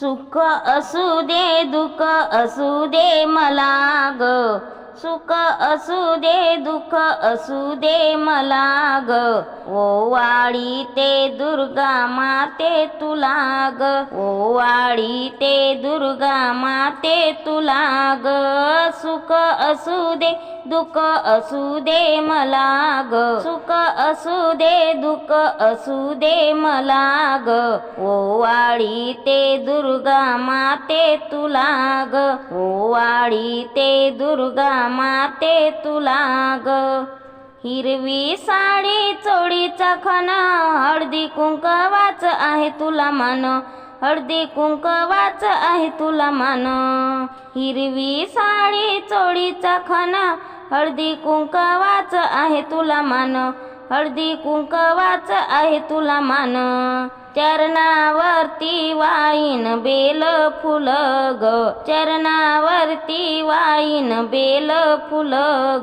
सुख असू दे दुःख असू दे मला ग. सुख असू दे दुःख असू दे मला ग. ओवाळी ते दुर्गा माते तुला ग. ओवाळी ते दुर्गा माते तुला ग. सुख असू दे दुःख असू दे मला ग. सुख असू दे दुःख असू दे मला ग. ओवाळी ते दुर्गा माते तुला ग. ओवाळी ते दुर्गा माते तुला ग. हिरवी साडी चोळीचा खना हळदी कुंकवाच आहे तुला मान. हळदी कुंकवाच आहे तुला मान. हिरवी साडी चोळीचा खाना हळदी कुंकवाच आहे तुला मान. हळदी कुंकवाच आहे तुला मान. चरणावरती वाईन बेल फुल ग. चरणावरती वाईन बेल फुल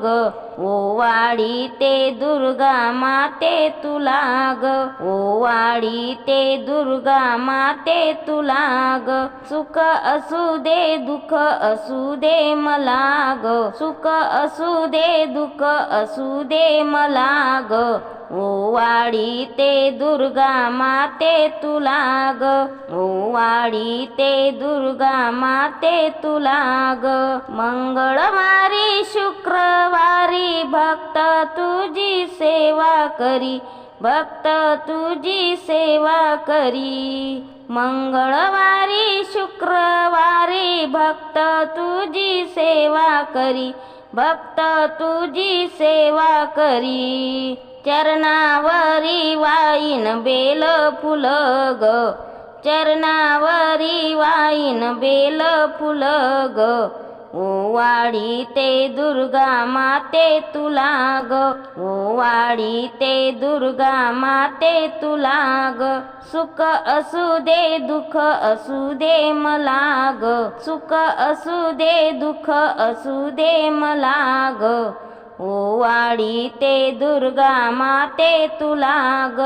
ग. ओवाळी ते दुर्गा माते तुला ग. ओवाळी ते दुर्गा माते तुला ग. सुख असू दे दुःख असू दे मला ग. सुख असू दे दुःख असू दे मला ग. ओवाळी ते दुर्गा माते तुला ग. ओवाळी ते दुर्गा माते तुला ग. मंगळवारी शुक्रवारी भक्त तुझी सेवा करी. भक्त तुझी सेवा करी. मंगळवारी शुक्रवारी भक्त तुझी सेवा करी. भक्त तुझी सेवा करी. चरणावरी वाईन बेल फुल ग. चरणावरी वाईन बेल फुल ग. ओवाळी ते दुर्गा माते तुला ग. ओवाळी ते दुर्गा माते तुला ग. सुख असू दे दुःख असू दे मला ग. सुख असू दे दुःख असू दे मला ग. ओवाळी ते दुर्गा माते तुला ग.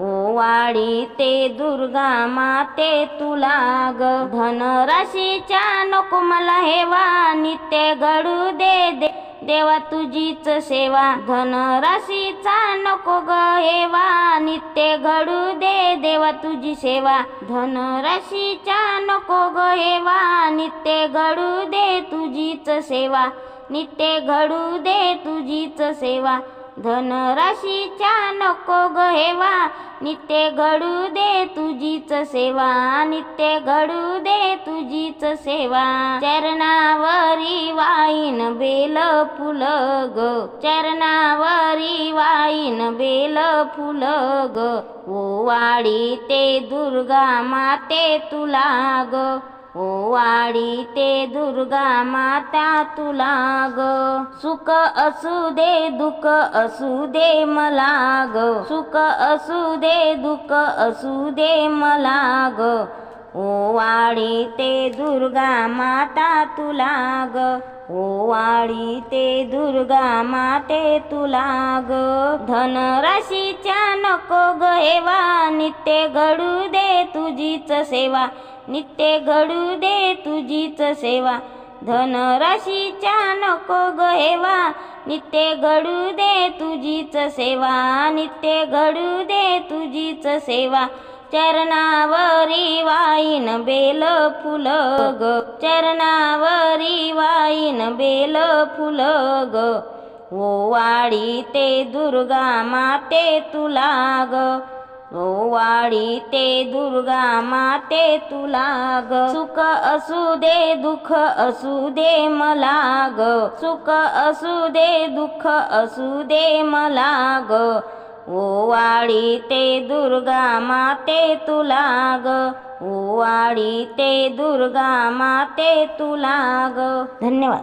ओवाळी ते दुर्गा माते तुला ग. धनराशीच्या नको मला हेवा नित्य घडू दे दे. देवा तुझीच सेवा धनराशीचा नको ग हेवा नित्य घडू दे देवा तुझी सेवा. धनराशीच्या नको ग हेवा नित्य घडू दे तुझीच सेवा. नित्य घडू दे तुझीच सेवा. धनराशीच्या नको ग हेवा. नित्य घडू दे तुझीच सेवा. नित्य घडू दे तुझीच सेवा. चरणावरी वाईन बेल फुल ग. चरणावरी वाईन बेल फुल ग. ओवाळी ते दुर्गा माते तुला ग. ओवाळी ते दुर्गा माता तुला ग. सुख असू दे दुःख असू दे मला ग. सुख असू दे दुःख असू दे मला ग. ओवाळी ते दुर्गा माता तुला ग. ओवाळी ते दुर्गा माते तुला ग. धनराशीच्या नको ग हेवा नित्य घडू दे. तुझीच सेवा. नित्य घडू दे तुझीच सेवा. धनराशीच्या नको ग हेवा. नित्य घडू दे तुझीच सेवा. नित्य घडू दे तुझीच सेवा. चरणावरी वाईन बेल फुल ग. चरणावरी वाईन बेल फुल ग. ओवाळी ते दुर्गा माते तुला ग. ओवाळी ते दुर्गा माते तुला ग. सुख असू दे दुःख असू दे मला ग. सुख असू दे दुःख असू दे मला ग. ओवाळी ते दुर्गा माते तुला ग. ओवाळी ते दुर्गा माते तुला ग. धन्यवाद.